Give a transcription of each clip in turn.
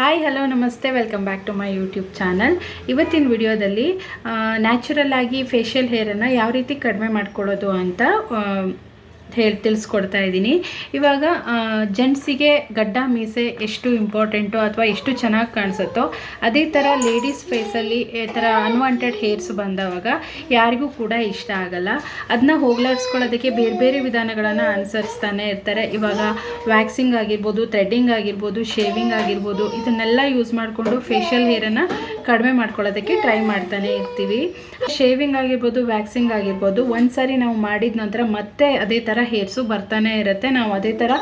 Hi hello namaste welcome back to my YouTube channel ಇವತ್ತಿನ ವಿಡಿಯೋದಲ್ಲಿ natural ಆಗಿ facial ಹೇರನ್ನು ಯಾವ ರೀತಿ ಕಡಿಮೆ ಮಾಡ್ಕೊಳ್ಳೋದು ಅಂತ ಹೇಳಿ ತಿಳಿಸ್ಕೊಡ್ತಾ ಇದ್ದೀನಿ. ಇವಾಗ ಜೆಂಟ್ಸಿಗೆ ಗಡ್ಡ ಮೀಸೆ ಎಷ್ಟು ಇಂಪಾರ್ಟೆಂಟು ಅಥವಾ ಎಷ್ಟು ಚೆನ್ನಾಗಿ ಕಾಣಿಸುತ್ತೋ, ಅದೇ ಥರ ಲೇಡೀಸ್ ಫೇಸಲ್ಲಿ ಈ ಥರ ಅನ್ವಾಂಟೆಡ್ ಹೇರ್ಸ್ ಬಂದವಾಗ ಯಾರಿಗೂ ಕೂಡ ಇಷ್ಟ ಆಗಲ್ಲ. ಅದನ್ನ ಹೋಗ್ಲಾಡಿಸ್ಕೊಳ್ಳೋದಕ್ಕೆ ಬೇರೆ ಬೇರೆ ವಿಧಾನಗಳನ್ನು ಅನುಸರಿಸ್ತಾನೆ ಇರ್ತಾರೆ. ಇವಾಗ ವ್ಯಾಕ್ಸಿಂಗ್ ಆಗಿರ್ಬೋದು ಥ್ರೆಡ್ಡಿಂಗ್ ಆಗಿರ್ಬೋದು ಶೇವಿಂಗ್ ಆಗಿರ್ಬೋದು, ಇದನ್ನೆಲ್ಲ ಯೂಸ್ ಮಾಡಿಕೊಂಡು ಫೇಶಿಯಲ್ ಹೇರನ್ನು ಕಡಿಮೆ ಮಾಡ್ಕೊಳ್ಳೋದಕ್ಕೆ ಟ್ರೈ ಮಾಡ್ತಾನೆ ಇರ್ತೀವಿ. ಶೇವಿಂಗ್ ಆಗಿರ್ಬೋದು ವ್ಯಾಕ್ಸಿಂಗ್ ಆಗಿರ್ಬೋದು ಒಂದು ಸಾರಿ ನಾವು ಮಾಡಿದ ನಂತರ ಮತ್ತೆ ಅದೇ ಥರ ಹೇರ್ಸು ಬರ್ತಾನೆ ಇರುತ್ತೆ. ನಾವು ಅದೇ ಥರ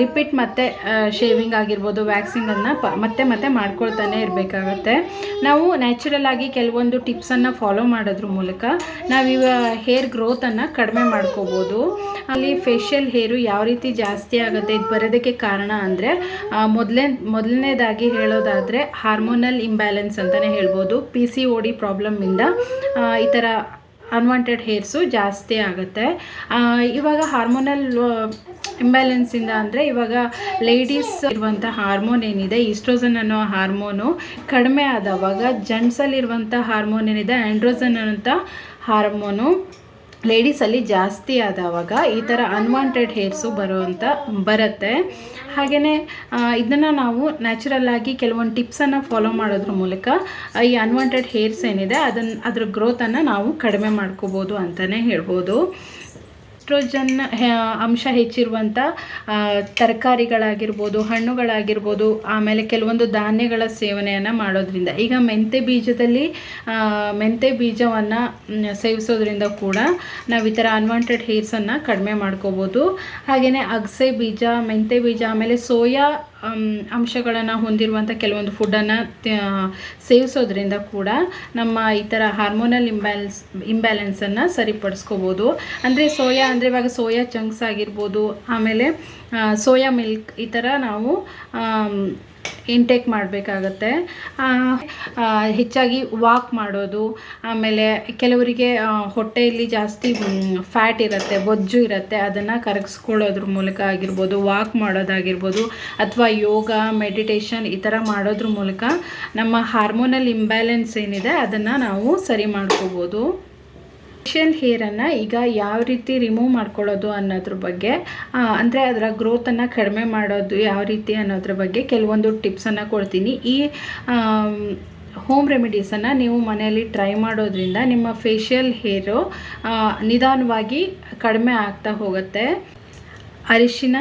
ರಿಪೀಟ್ ಮತ್ತೆ ಶೇವಿಂಗ್ ಆಗಿರ್ಬೋದು ವ್ಯಾಕ್ಸಿಂಗನ್ನು ಪ, ಮತ್ತೆ ಮತ್ತೆ ಮಾಡ್ಕೊಳ್ತಾನೆ ಇರಬೇಕಾಗತ್ತೆ. ನಾವು ನ್ಯಾಚುರಲ್ ಆಗಿ ಕೆಲವೊಂದು ಟಿಪ್ಸನ್ನು ಫಾಲೋ ಮಾಡೋದ್ರ ಮೂಲಕ ನಾವಿವ ಹೇರ್ ಗ್ರೋತನ್ನು ಕಡಿಮೆ ಮಾಡ್ಕೋಬೋದು. ಅಲ್ಲಿ ಫೇಶಿಯಲ್ ಹೇರು ಯಾವ ರೀತಿ ಜಾಸ್ತಿ ಆಗುತ್ತೆ, ಇದು ಬರೋದಕ್ಕೆ ಕಾರಣ ಅಂದರೆ ಮೊದಲೇ, ಮೊದಲನೇದಾಗಿ ಹೇಳೋದಾದರೆ ಹಾರ್ಮೋನಲ್ ಇಂಬ್ಯಾಲೆನ್ಸ್ ಅಂತಲೇ ಹೇಳ್ಬೋದು. ಪಿ ಸಿ ಓ ಡಿ ಪ್ರಾಬ್ಲಮ್ಮಿಂದ ಈ ಥರ ಅನ್ವಾಂಟೆಡ್ ಹೇರ್ಸು ಜಾಸ್ತಿ ಆಗುತ್ತೆ. ಇವಾಗ ಹಾರ್ಮೋನಲ್ ಇಂಬ್ಯಾಲೆನ್ಸಿಂದ ಅಂದರೆ ಇವಾಗ ಲೇಡೀಸ್ ಇರುವಂಥ ಹಾರ್ಮೋನ್ ಏನಿದೆ ಈಸ್ಟ್ರೋಸನ್ ಅನ್ನೋ ಹಾರ್ಮೋನು ಕಡಿಮೆ ಆದವಾಗ ಜೆಂಟ್ಸಲ್ಲಿರುವಂಥ ಹಾರ್ಮೋನ್ ಏನಿದೆ ಆ್ಯಂಡ್ರೋಸನ್ ಅನ್ನೋಂಥ ಹಾರ್ಮೋನು ಲೇಡೀಸಲ್ಲಿ ಜಾಸ್ತಿ ಆದವಾಗ ಈ ಥರ ಅನ್ವಾಂಟೆಡ್ ಹೇರ್ಸು ಬರುವಂಥ ಬರುತ್ತೆ. ಹಾಗೆಯೇ ಇದನ್ನು ನಾವು ನ್ಯಾಚುರಲ್ ಆಗಿ ಕೆಲವೊಂದು ಟಿಪ್ಸನ್ನು ಫಾಲೋ ಮಾಡೋದ್ರ ಮೂಲಕ ಈ ಅನ್ವಾಂಟೆಡ್ ಹೇರ್ಸ್ ಏನಿದೆ ಅದನ್ನು ಅದ್ರ ಗ್ರೋತನ್ನು ನಾವು ಕಡಿಮೆ ಮಾಡ್ಕೋಬೋದು ಅಂತಲೇ ಹೇಳ್ಬೋದು. ಎಸ್ಟ್ರೋಜನ್ ಅಂಶ ಹೆಚ್ಚಿರುವಂಥ ತರಕಾರಿಗಳಾಗಿರ್ಬೋದು, ಹಣ್ಣುಗಳಾಗಿರ್ಬೋದು, ಆಮೇಲೆ ಕೆಲವೊಂದು ಧಾನ್ಯಗಳ ಸೇವನೆಯನ್ನು ಮಾಡೋದ್ರಿಂದ. ಈಗ ಮೆಂತೆ ಬೀಜದಲ್ಲಿ ಮೆಂತೆ ಬೀಜವನ್ನು ಸೇವಿಸೋದ್ರಿಂದ ಕೂಡ ನಾವು ಈ ಥರ ಅನ್ವಾಂಟೆಡ್ ಹೇರ್ಸನ್ನು ಕಡಿಮೆ ಮಾಡ್ಕೋಬೋದು. ಹಾಗೆಯೇ ಅಗಸೆ ಬೀಜ, ಮೆಂತೆ ಬೀಜ, ಆಮೇಲೆ ಸೋಯಾ ಅಂಶಗಳನ್ನು ಹೊಂದಿರುವಂಥ ಕೆಲವೊಂದು ಫುಡ್ಡನ್ನು ಸೇವಿಸೋದ್ರಿಂದ ಕೂಡ ನಮ್ಮ ಈ ಥರ ಹಾರ್ಮೋನಲ್ ಇಂಬ್ಯಾಲೆನ್ಸ್ ಇಂಬ್ಯಾಲೆನ್ಸನ್ನು ಸರಿಪಡಿಸ್ಕೋಬೋದು. ಅಂದರೆ ಸೋಯಾ ಅಂದರೆ ಇವಾಗ ಸೋಯಾ ಚಂಕ್ಸ್ ಆಗಿರ್ಬೋದು, ಆಮೇಲೆ ಸೋಯಾ ಮಿಲ್ಕ್ ಈ ಥರ ನಾವು ಇಂಟೇಕ್ ಮಾಡಬೇಕಾಗತ್ತೆ. ಹೆಚ್ಚಾಗಿ ವಾಕ್ ಮಾಡೋದು, ಆಮೇಲೆ ಕೆಲವರಿಗೆ ಹೊಟ್ಟೆಯಲ್ಲಿ ಜಾಸ್ತಿ ಫ್ಯಾಟ್ ಇರುತ್ತೆ, ಬೊಜ್ಜು ಇರುತ್ತೆ, ಅದನ್ನು ಕರಗಿಸ್ಕೊಳ್ಳೋದ್ರ ಮೂಲಕ ಆಗಿರ್ಬೋದು ವಾಕ್ ಮಾಡೋದಾಗಿರ್ಬೋದು, ಅಥವಾ ಯೋಗ ಮೆಡಿಟೇಷನ್ ಈ ಥರ ಮಾಡೋದ್ರ ಮೂಲಕ ನಮ್ಮ ಹಾರ್ಮೋನಲ್ ಇಂಬ್ಯಾಲೆನ್ಸ್ ಏನಿದೆ, ಅದನ್ನು ನಾವು ಸರಿ ಮಾಡ್ಕೋಬೋದು. ಫೇಶಿಯಲ್ ಹೇರನ್ನು ಈಗ ಯಾವ ರೀತಿ ರಿಮೂವ್ ಮಾಡ್ಕೊಳ್ಳೋದು ಅನ್ನೋದ್ರ ಬಗ್ಗೆ ಅಂದರೆ ಅದರ ಗ್ರೋತನ್ನು ಕಡಿಮೆ ಮಾಡೋದು ಯಾವ ರೀತಿ ಅನ್ನೋದ್ರ ಬಗ್ಗೆ ಕೆಲವೊಂದು ಟಿಪ್ಸನ್ನು ಕೊಡ್ತೀನಿ. ಈ ಹೋಮ್ ರೆಮಿಡೀಸನ್ನು ನೀವು ಮನೆಯಲ್ಲಿ ಟ್ರೈ ಮಾಡೋದ್ರಿಂದ ನಿಮ್ಮ ಫೇಶಿಯಲ್ ಹೇರು ನಿಧಾನವಾಗಿ ಕಡಿಮೆ ಆಗ್ತಾ ಹೋಗುತ್ತೆ. ಅರಿಶಿನ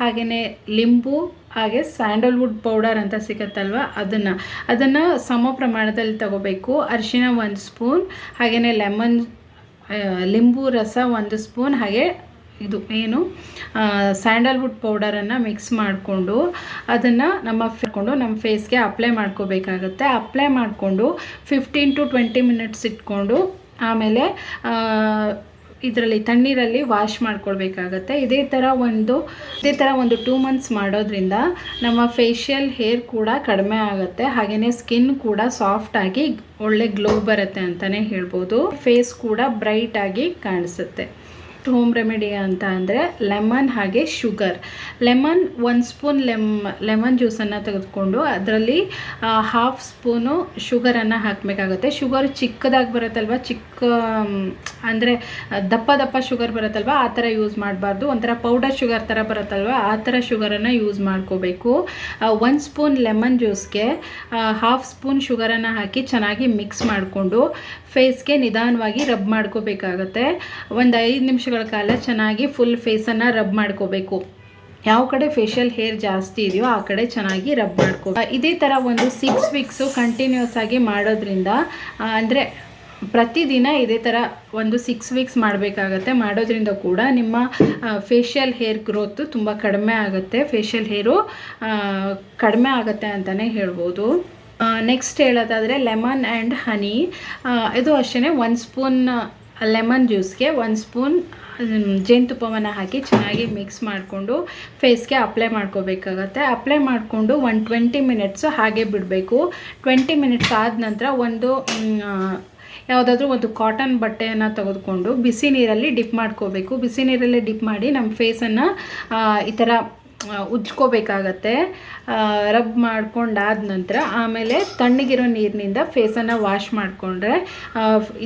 ಹಾಗೆಯೇ ಲಿಂಬು, ಹಾಗೆ ಸ್ಯಾಂಡಲ್ವುಡ್ ಪೌಡರ್ ಅಂತ ಸಿಗುತ್ತಲ್ವ ಅದನ್ನು. ಅದನ್ನು ಸಮ ಪ್ರಮಾಣದಲ್ಲಿ ತಗೋಬೇಕು. ಅರಿಶಿನ ಒಂದು ಸ್ಪೂನ್ ಹಾಗೆಯೇ ಲೆಮನ್ ಲಿಂಬು ರಸ ಒಂದು ಸ್ಪೂನ್, ಹಾಗೆ ಇದು ಏನು ಸ್ಯಾಂಡಲ್ವುಡ್ ಪೌಡರನ್ನು ಮಿಕ್ಸ್ ಮಾಡಿಕೊಂಡು ಅದನ್ನು ನಮ್ಮ ಇಟ್ಕೊಂಡು ನಮ್ಮ ಫೇಸ್ಗೆ ಅಪ್ಲೈ ಮಾಡ್ಕೋಬೇಕಾಗುತ್ತೆ. ಅಪ್ಲೈ ಮಾಡಿಕೊಂಡು ಫಿಫ್ಟೀನ್ ಟು ಟ್ವೆಂಟಿ ಮಿನಿಟ್ಸ್ ಇಟ್ಕೊಂಡು ಆಮೇಲೆ ಇದರಲ್ಲಿ ತಣ್ಣೀರಲ್ಲಿ ವಾಶ್ ಮಾಡ್ಕೊಳ್ಬೇಕಾಗತ್ತೆ. ಇದೇ ಥರ ಒಂದು, ಇದೇ ಥರ ಒಂದು ಟೂ ಮಂತ್ಸ್ ಮಾಡೋದ್ರಿಂದ ನಮ್ಮ ಫೇಶಿಯಲ್ ಹೇರ್ ಕೂಡ ಕಡಿಮೆ ಆಗುತ್ತೆ. ಹಾಗೆಯೇ ಸ್ಕಿನ್ ಕೂಡ ಸಾಫ್ಟಾಗಿ ಒಳ್ಳೆ ಗ್ಲೋ ಬರುತ್ತೆ ಅಂತಲೇ ಹೇಳ್ಬೋದು. ಫೇಸ್ ಕೂಡ ಬ್ರೈಟಾಗಿ ಕಾಣಿಸುತ್ತೆ. ಹೋಮ್ ರೆಮಿಡಿ ಅಂತ ಅಂದರೆ ಲೆಮನ್ ಹಾಗೆ ಶುಗರ್ ಲೆಮನ್ ಒಂದು ಸ್ಪೂನ್ ಲೆಮ್ ಲೆಮನ್ ಜ್ಯೂಸನ್ನು ತೆಗೆದುಕೊಂಡು ಅದರಲ್ಲಿ ಹಾಫ್ ಸ್ಪೂನು ಶುಗರನ್ನು ಹಾಕಬೇಕಾಗುತ್ತೆ. ಶುಗರ್ ಚಿಕ್ಕದಾಗಿ ಬರುತ್ತಲ್ವ? ಚಿಕ್ಕ ಅಂದರೆ ದಪ್ಪ ದಪ್ಪ ಶುಗರ್ ಬರುತ್ತಲ್ವ? ಆ ಥರ ಯೂಸ್ ಮಾಡಬಾರ್ದು. ಒಂಥರ ಪೌಡರ್ ಶುಗರ್ ಥರ ಬರುತ್ತಲ್ವ? ಆ ಥರ ಶುಗರನ್ನು ಯೂಸ್ ಮಾಡ್ಕೋಬೇಕು. ಒಂದು ಸ್ಪೂನ್ ಲೆಮನ್ ಜ್ಯೂಸ್ಗೆ ಹಾಫ್ ಸ್ಪೂನ್ ಶುಗರನ್ನು ಹಾಕಿ ಚೆನ್ನಾಗಿ ಮಿಕ್ಸ್ ಮಾಡಿಕೊಂಡು ಫೇಸ್ಗೆ ನಿಧಾನವಾಗಿ ರಬ್ ಮಾಡ್ಕೋಬೇಕಾಗತ್ತೆ. ಒಂದು ಐದು ನಿಮಿಷಗಳ ಕಾಲ ಚೆನ್ನಾಗಿ ಫುಲ್ ಫೇಸನ್ನು ರಬ್ ಮಾಡ್ಕೋಬೇಕು. ಯಾವ ಕಡೆ ಫೇಶಿಯಲ್ ಹೇರ್ ಜಾಸ್ತಿ ಇದೆಯೋ ಆ ಕಡೆ ಚೆನ್ನಾಗಿ ರಬ್ ಮಾಡ್ಕೋ ಇದೇ ಥರ ಒಂದು ಸಿಕ್ಸ್ ವೀಕ್ಸು ಕಂಟಿನ್ಯೂಸ್ ಆಗಿ ಮಾಡೋದ್ರಿಂದ ಅಂದರೆ ಪ್ರತಿದಿನ ಇದೇ ಥರ ಒಂದು ಸಿಕ್ಸ್ ವೀಕ್ಸ್ ಮಾಡಬೇಕಾಗತ್ತೆ. ಮಾಡೋದ್ರಿಂದ ಕೂಡ ನಿಮ್ಮ ಫೇಶಿಯಲ್ ಹೇರ್ ಗ್ರೋತು ತುಂಬ ಕಡಿಮೆ ಆಗುತ್ತೆ. ಫೇಶಿಯಲ್ ಹೇರು ಕಡಿಮೆ ಆಗುತ್ತೆ ಅಂತಲೇ ಹೇಳ್ಬೋದು. ನೆಕ್ಸ್ಟ್ ಹೇಳೋದಾದರೆ ಲೆಮನ್ ಆ್ಯಂಡ್ ಹನಿ ಇದು ಅಷ್ಟೇ ಒಂದು ಸ್ಪೂನ್ ಲೆಮನ್ ಜ್ಯೂಸ್ಗೆ ಒಂದು ಸ್ಪೂನ್ ಜೇನುತುಪ್ಪವನ್ನು ಹಾಕಿ ಚೆನ್ನಾಗಿ ಮಿಕ್ಸ್ ಮಾಡಿಕೊಂಡು ಫೇಸ್ಗೆ ಅಪ್ಲೈ ಮಾಡ್ಕೋಬೇಕಾಗತ್ತೆ. ಅಪ್ಲೈ ಮಾಡಿಕೊಂಡು ಒಂದು ಟ್ವೆಂಟಿ ಮಿನಿಟ್ಸು ಹಾಗೆ ಬಿಡಬೇಕು. ಟ್ವೆಂಟಿ ಮಿನಿಟ್ಸ್ ಆದ ನಂತರ ಒಂದು ಯಾವುದಾದ್ರೂ ಒಂದು ಕಾಟನ್ ಬಟ್ಟೆಯನ್ನು ತೆಗೆದುಕೊಂಡು ಬಿಸಿ ನೀರಲ್ಲಿ ಡಿಪ್ ಮಾಡ್ಕೋಬೇಕು. ಬಿಸಿ ನೀರಲ್ಲಿ ಡಿಪ್ ಮಾಡಿ ನಮ್ಮ ಫೇಸನ್ನು ಈ ಥರ ಉಜ್ಕೋಬೇಕಾಗತ್ತೆ. ರಬ್ ಮಾಡ್ಕೊಂಡಾದ ನಂತರ ಆಮೇಲೆ ತಣ್ಣಗಿರೋ ನೀರಿನಿಂದ ಫೇಸನ್ನು ವಾಶ್ ಮಾಡಿಕೊಂಡ್ರೆ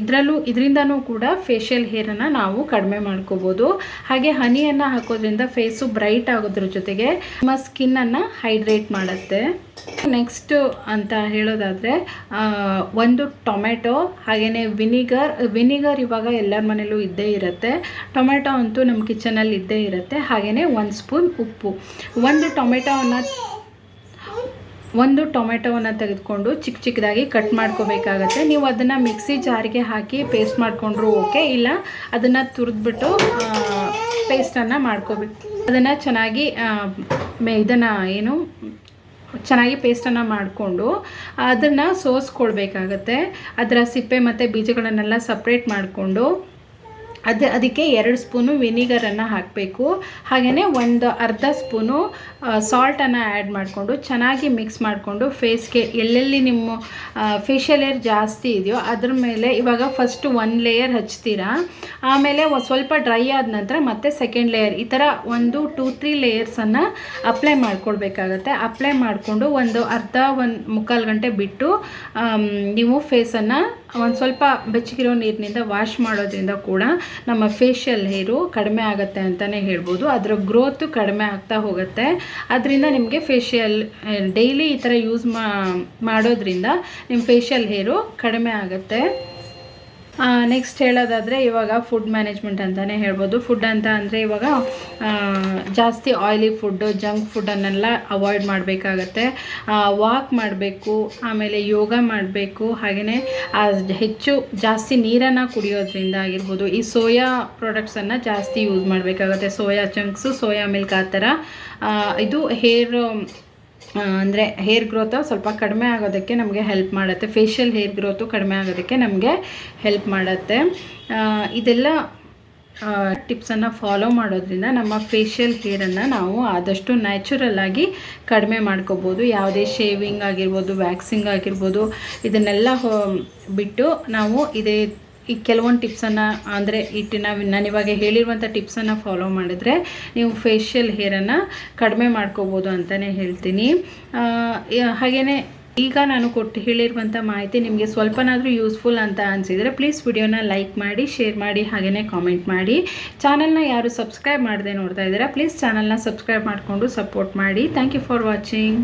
ಇದರಲ್ಲೂ, ಇದರಿಂದನೂ ಕೂಡ ಫೇಶಿಯಲ್ ಹೇರನ್ನು ನಾವು ಕಡಿಮೆ ಮಾಡ್ಕೋಬೋದು. ಹಾಗೆ ಹನಿಯನ್ನು ಹಾಕೋದ್ರಿಂದ ಫೇಸು ಬ್ರೈಟ್ ಆಗೋದ್ರ ಜೊತೆಗೆ ನಮ್ಮ ಸ್ಕಿನ್ನನ್ನು ಹೈಡ್ರೇಟ್ ಮಾಡುತ್ತೆ. ನೆಕ್ಸ್ಟು ಅಂತ ಹೇಳೋದಾದರೆ ಒಂದು ಟೊಮೆಟೊ ಹಾಗೆಯೇ ವಿನಿಗರ್ ವಿನಿಗರ್ ಇವಾಗ ಎಲ್ಲರ ಮನೇಲೂ ಇದ್ದೇ ಇರುತ್ತೆ. ಟೊಮೆಟೊ ಅಂತೂ ನಮ್ಮ ಕಿಚನಲ್ಲಿ ಇದ್ದೇ ಇರುತ್ತೆ. ಹಾಗೆಯೇ ಒಂದು ಸ್ಪೂನ್ ಉಪ್ಪು. ಒಂದು ಟೊಮೆಟೊವನ್ನು ಒಂದು ಟೊಮೆಟೊವನ್ನು ತೆಗೆದುಕೊಂಡು ಚಿಕ್ಕ ಚಿಕ್ಕದಾಗಿ ಕಟ್ ಮಾಡ್ಕೋಬೇಕಾಗತ್ತೆ. ನೀವು ಅದನ್ನು ಮಿಕ್ಸಿ ಜಾರಿಗೆ ಹಾಕಿ ಪೇಸ್ಟ್ ಮಾಡಿಕೊಂಡ್ರು ಓಕೆ. ಇಲ್ಲ, ಅದನ್ನು ತುರಿದ್ಬಿಟ್ಟು ಪೇಸ್ಟನ್ನು ಮಾಡ್ಕೋಬೇಕು. ಅದನ್ನು ಚೆನ್ನಾಗಿ ಇದನ್ನು ಏನು ಚೆನ್ನಾಗಿ ಪೇಸ್ಟನ್ನು ಮಾಡಿಕೊಂಡು ಅದನ್ನು ಸೋಸ್ಕೊಳ್ಬೇಕಾಗತ್ತೆ. ಅದರ ಸಿಪ್ಪೆ ಮತ್ತು ಬೀಜಗಳನ್ನೆಲ್ಲ ಸಪ್ರೇಟ್ ಮಾಡಿಕೊಂಡು ಅದು ಅದಕ್ಕೆ ಎರಡು ಸ್ಪೂನು ವಿನಿಗರನ್ನು ಹಾಕಬೇಕು. ಹಾಗೆಯೇ ಒಂದು ಅರ್ಧ ಸ್ಪೂನು ಸಾಲ್ಟನ್ನು ಆ್ಯಡ್ ಮಾಡಿಕೊಂಡು ಚೆನ್ನಾಗಿ ಮಿಕ್ಸ್ ಮಾಡಿಕೊಂಡು ಫೇಸ್ಗೆ ಎಲ್ಲೆಲ್ಲಿ ನಿಮ್ಮ ಫೇಶಿಯಲ್ ಏರ್ ಜಾಸ್ತಿ ಇದೆಯೋ ಅದ್ರ ಮೇಲೆ ಇವಾಗ ಫಸ್ಟು ಒನ್ ಲೇಯರ್ ಹಚ್ತೀರಾ. ಆಮೇಲೆ ಸ್ವಲ್ಪ ಡ್ರೈ ಆದ ನಂತರ ಮತ್ತೆ ಸೆಕೆಂಡ್ ಲೇಯರ್ ಈ ಥರ ಒಂದು, ಟೂ, ತ್ರೀ ಲೇಯರ್ಸನ್ನು ಅಪ್ಲೈ ಮಾಡ್ಕೊಳ್ಬೇಕಾಗತ್ತೆ. ಅಪ್ಲೈ ಮಾಡಿಕೊಂಡು ಒಂದು ಅರ್ಧ ಒಂದು ಮುಕ್ಕಾಲು ಗಂಟೆ ಬಿಟ್ಟು ನೀವು ಫೇಸನ್ನು ಒಂದು ಸ್ವಲ್ಪ ಬೆಚ್ಚಗಿರೋ ನೀರಿನಿಂದ ವಾಶ್ ಮಾಡೋದ್ರಿಂದ ಕೂಡ ನಮ್ಮ ಫೇಶಿಯಲ್ ಹೇರು ಕಡಿಮೆ ಆಗುತ್ತೆ ಅಂತಲೇ ಹೇಳ್ಬೋದು. ಅದರ ಗ್ರೋತು ಕಡಿಮೆ ಆಗ್ತಾ ಹೋಗುತ್ತೆ. ಅದರಿಂದ ನಿಮಗೆ ಫೇಶಿಯಲ್ ಡೈಲಿ ಈ ಥರ ಯೂಸ್ ಮಾಡೋದ್ರಿಂದ ನಿಮ್ಮ ಫೇಶಿಯಲ್ ಹೇರು ಕಡಿಮೆ ಆಗುತ್ತೆ. ನೆಕ್ಸ್ಟ್ ಹೇಳೋದಾದರೆ ಇವಾಗ ಫುಡ್ ಮ್ಯಾನೇಜ್ಮೆಂಟ್ ಅಂತಲೇ ಹೇಳ್ಬೋದು. ಫುಡ್ ಅಂತ ಅಂದರೆ ಇವಾಗ ಜಾಸ್ತಿ ಆಯಿಲಿ ಫುಡ್ಡು ಜಂಕ್ ಫುಡ್ಡನ್ನೆಲ್ಲ ಅವಾಯ್ಡ್ ಮಾಡಬೇಕಾಗತ್ತೆ. ವಾಕ್ ಮಾಡಬೇಕು, ಆಮೇಲೆ ಯೋಗ ಮಾಡಬೇಕು ಹಾಗೆಯೇ ಹೆಚ್ಚು ಜಾಸ್ತಿ ನೀರನ್ನು ಕುಡಿಯೋದ್ರಿಂದ ಆಗಿರ್ಬೋದು. ಈ ಸೋಯಾ ಪ್ರಾಡಕ್ಟ್ಸನ್ನು ಜಾಸ್ತಿ ಯೂಸ್ ಮಾಡಬೇಕಾಗತ್ತೆ. ಸೋಯಾ ಚಂಕ್ಸು ಸೋಯಾ ಮಿಲ್ಕ್ ಆ ಥರ. ಇದು ಹೇರ್ ಅಂದರೆ ಹೇರ್ ಗ್ರೋತು ಸ್ವಲ್ಪ ಕಡಿಮೆ ಆಗೋದಕ್ಕೆ ನಮಗೆ ಹೆಲ್ಪ್ ಮಾಡುತ್ತೆ. ಫೇಶಿಯಲ್ ಹೇರ್ ಗ್ರೋತು ಕಡಿಮೆ ಆಗೋದಕ್ಕೆ ನಮಗೆ ಹೆಲ್ಪ್ ಮಾಡುತ್ತೆ. ಇದೆಲ್ಲ ಟಿಪ್ಸನ್ನು ಫಾಲೋ ಮಾಡೋದ್ರಿಂದ ನಮ್ಮ ಫೇಶಿಯಲ್ ಹೇರನ್ನು ನಾವು ಆದಷ್ಟು ನ್ಯಾಚುರಲ್ ಆಗಿ ಕಡಿಮೆ ಮಾಡ್ಕೋಬೋದು. ಯಾವುದೇ ಶೇವಿಂಗ್ ಆಗಿರ್ಬೋದು ವ್ಯಾಕ್ಸಿಂಗ್ ಆಗಿರ್ಬೋದು, ಇದನ್ನೆಲ್ಲ ಬಿಟ್ಟು ನಾವು ಇದೇ ಈ ಕೆಲವೊಂದು ಟಿಪ್ಸನ್ನು, ಅಂದರೆ ಇಟ್ಟು ನಾವು ನಾನು ಇವಾಗ ಹೇಳಿರುವಂಥ ಟಿಪ್ಸನ್ನು ಫಾಲೋ ಮಾಡಿದ್ರೆ ನೀವು ಫೇಶಿಯಲ್ ಹೇರನ್ನು ಕಡಿಮೆ ಮಾಡ್ಕೋಬೋದು ಅಂತಲೇ ಹೇಳ್ತೀನಿ. ಹಾಗೆಯೇ ಈಗ ನಾನು ಕೊಟ್ಟು ಹೇಳಿರುವಂಥ ಮಾಹಿತಿ ನಿಮಗೆ ಸ್ವಲ್ಪನಾದರೂ ಯೂಸ್ಫುಲ್ ಅಂತ ಅನಿಸಿದರೆ ಪ್ಲೀಸ್ ವಿಡಿಯೋನ ಲೈಕ್ ಮಾಡಿ ಶೇರ್ ಮಾಡಿ ಹಾಗೆಯೇ ಕಾಮೆಂಟ್ ಮಾಡಿ. ಚಾನಲ್ನ ಯಾರು ಸಬ್ಸ್ಕ್ರೈಬ್ ಮಾಡದೆ ನೋಡ್ತಾ ಇದ್ದೀರಾ ಪ್ಲೀಸ್ ಚಾನಲ್ನ ಸಬ್ಸ್ಕ್ರೈಬ್ ಮಾಡಿಕೊಂಡು ಸಪೋರ್ಟ್ ಮಾಡಿ. Thank you for watching